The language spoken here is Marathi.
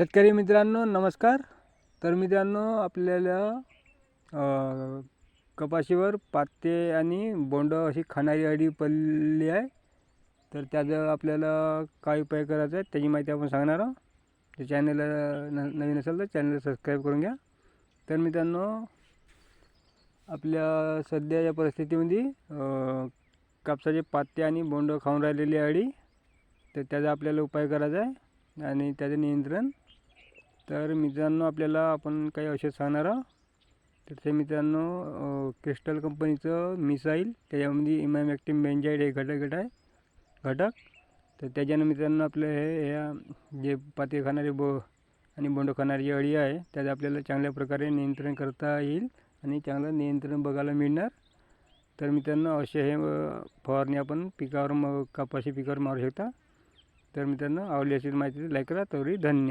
शेतकरी मित्रांनो नमस्कार. तर मित्रांनो आपल्याला कपाशीवर पाते आणि बोंड अशी खाणारी अळी पडली आहे. तर त्याचं आपल्याला काय उपाय करायचा आहे त्याची माहिती आपण सांगणार आहोत. तर चॅनलला न नवीन असेल तर चॅनलला सबस्क्राईब करून घ्या. तर मित्रांनो आपल्या सध्याच्या परिस्थितीमध्ये कापसाचे पाते आणि बोंड खाऊन राहिलेली अळी तर त्याचा आपल्याला उपाय करायचा आहे आणि त्याचं नियंत्रण तर मित्रांनो आपल्याला आपण काही औषध सांगणार आहोत. तर ते मित्रांनो क्रिस्टल कंपनीचं मिसाईल त्याच्यामध्ये इमॅमॅक्टिम बेंजाईड हे घटक घट आहे. घटक. तर त्याच्यानं मित्रांनो आपलं हे ह्या जे पाते खाणारे ब आणि बोंड खाणारी अळी आहे त्याचं आपल्याला चांगल्या प्रकारे नियंत्रण करता येईल आणि चांगलं नियंत्रण बघायला मिळणार. तर मित्रांनो अवश्य हे फवारणी आपण पिकावर म कपाशी पिकावर मारू शकता. तर मित्रांनो आवडली असेल माहिती लाईक करा. तरी धन्यवाद.